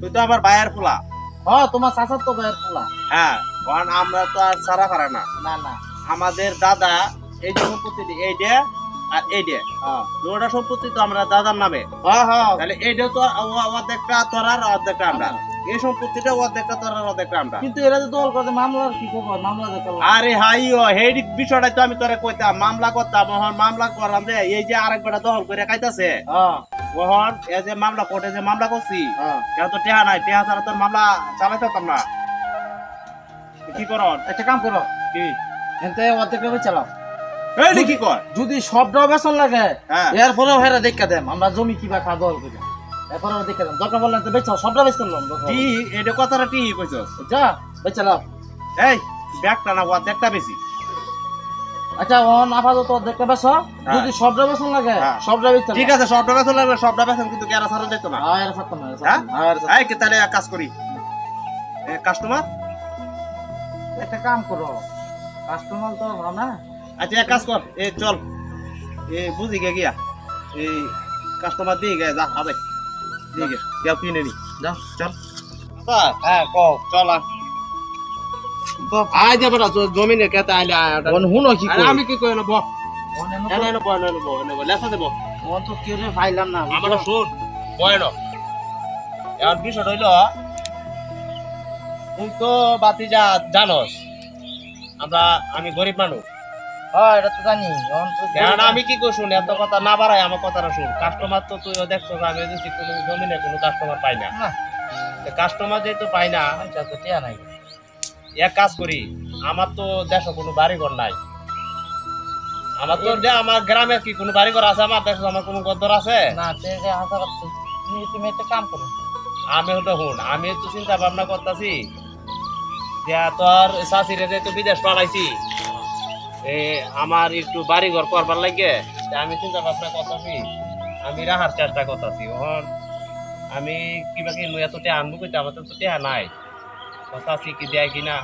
তুই তো আমার ভাইয়ের পোলা। হ্যাঁ তোমার চাচার তো ভাইয়ের পোলা। হ্যাঁ কারণ আমরা তো আর সারা পারে না। না না। আমাদের দাদা এই যে সম্পত্তি এইটা আর এইটা হ্যাঁ। দুটা সম্পত্তি তো আমরা দাদার নামে। হ্যাঁ হ্যাঁ। তাহলে এইটা তো অর্ধেকটা তোর আর অর্ধেকটা আমরা। এই সম্পত্তিটা অর্ধেকটা তোর আর অর্ধেকটা আমরা। কিন্তু এরা যে দল করে মামলার কি খবর? মামলা আরে হাই ও হেই বিষয়টা তো আমি তোরে কইতাম। মামলা করতাম মামলা করলাম যে এই যে আরেক বেটা দখল করে খাইতাছে। হ্যাঁ। ওহন এই যে মামলা কোর্টে যে মামলা করছি হ্যাঁ। কেউ তো টেহা নাই টেহা ছাড়া তোর মামলা চালাইতে পারতাম না। কি কর একটা কাম করো। কি? এতে অর্ধেক ভাবে চালাও। এই কি কর। যদি সবটা বেসন লাগে হ্যাঁ। এরপরেও হেরা দেখা দেম আমরা জমি কিবা খা দল করে। এরপরেও দেখা দেম দরকার বললেন তো বেচাও সবটা বেচতে টি এটা কথাটা টি কইছস। যা বেচালাও এই ব্যাগটা না অর্ধেকটা বেশি। আচ্ছা অন আপাতত অর্ধেকটা বেচো যদি সবটা বেসন লাগে হ্যাঁ। সবটা বেচতে ঠিক আছে সবটা বেতন লাগবে সবটা বেতন কিন্তু কেরা ছাড়া যেত না? হ্যাঁ এর হ্যাঁ? সাথে না, হ্যাঁ, সাথে এই কে তাহলে এক কাজ করি। কাস্টমার একটা কাম করো কাস্টমার তো ভালো না। আচ্ছা এক কাজ কর এই চল। এই বুঝি গে গিয়া। এই কাস্টমার দিয়ে গে যা হবে দিয়ে গে কেউ কিনে নি। যাও। চল। হ্যাঁ কও চল আর আয় দে বেটা জমিনে কেতে আইলে আয় হুনো কি আমি কি কই নেব অন এনে এনে বয় এনে বয় এনে লেসা দেবো অন তো কেউ ফাইলাম না আমরা শুন বয় ন। এখন বিষয় হইল তুই তো বাতি যা জানস আমরা আমি গরিব মানুষ। হ্যাঁ এটা তো জানি অন তো কারণ আমি কি কই শুন এত কথা না বাড়াই আমার কথাটা শুন। কাস্টমার তো তুইও দেখছ আমি যদি কোনো জমিনে কোনো কাস্টমার পাই না। না। কাস্টমার যেহেতু পাই না আচ্ছা তো টিয়া নাই। এক কাজ করি আমার তো দেশে কোনো বাড়িঘর নাই। আমার তো যে আমার গ্রামে কি কোনো বাড়িঘর আছে? আমার দেশে আমার কোনো গদ্দর আছে? না তুমি একটা কাম করো। আমি হলো হুন আমি তো চিন্তা ভাবনা করতেছি যে তোর শাশিরে যে তো বিদেশ পালাইছি এ আমার একটু বাড়ি ঘর করবার লাগে আমি চিন্তা ভাবনা করতেছি আমি রাখার চেষ্টা করতেছি। ওহন আমি কিবা কি এত টেহা আনব কইতে আমার তো টেহা নাই। শাশি কি দেয় কিনা?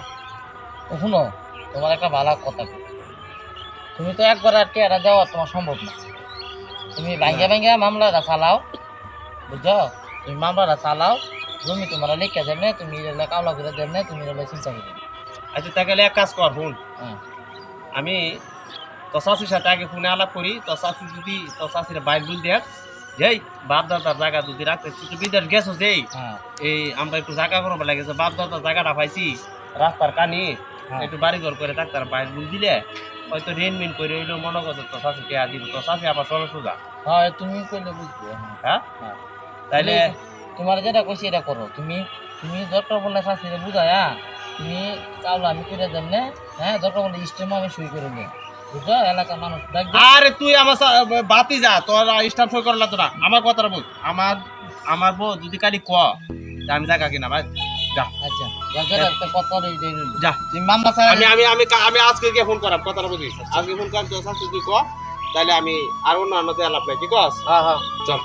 ও শুনো তোমার একটা ভালো কথা। তুমি তো একবার আর টিয়াটা দেওয়া তোমার সম্ভব না। তুমি ভাঙ্গা ভাঙ্গা মামলাটা চালাও বুঝছ? তুমি মামলাটা চালাও জমি তোমার লিখে দেবে তুমি কামলা করে দেবে তুমি চিন্তা করে আচ্ছা তাহলে এক কাজ কর হুন হ্যাঁ। আমি তো শাশির সাথে আগে ফোনে আলাপ করি তো শাশি যদি তো শাশির বাইর বুল দেখ যেই বাপ দাদার জায়গা যদি রাখতে তুই বিদেশ গেছো যেই হ্যাঁ। এই আমরা একটু জায়গা করব লাগেছে বাপ দাদা জায়গাটা পাইছি রাস্তার কানি হ্যাঁ। একটু বাড়ি ঘর করে থাকতার বাইর দিলে হয়তো রেন মেন করে হইল মনে করতো তো শাশি কে দিব তো শাশি আবার সরো সোজা। হ্যাঁ তুমি করলে বুঝবে হ্যাঁ। হ্যাঁ। তাইলে তোমার যেটা কইছি এটা করো তুমি তুমি দরকার বললে শাস্তিরে বুঝায় তুমি কাউলা আমি করে দেন হ্যাঁ? দরকার বললে স্টেমও আমি সই করে দিই আরে তুই আমার বাতি যা তোর স্টাফ সই করা লাগতো না। আমার কথাটা বল। আমার আমার বউ যদি কালি ক তা আমি কিনা ভাই। যা। আচ্ছা যা মামলা আমি আমি আমি আমি আজকে গিয়ে ফোন করাম কথাটা বুঝিস? আজকে ফোন করাম তো শাশি তুই ক তাহলে আমি আর অন্য অন্য দেওয়া লাভ নাই ঠিক আছে? হ্যাঁ হ্যাঁ। চল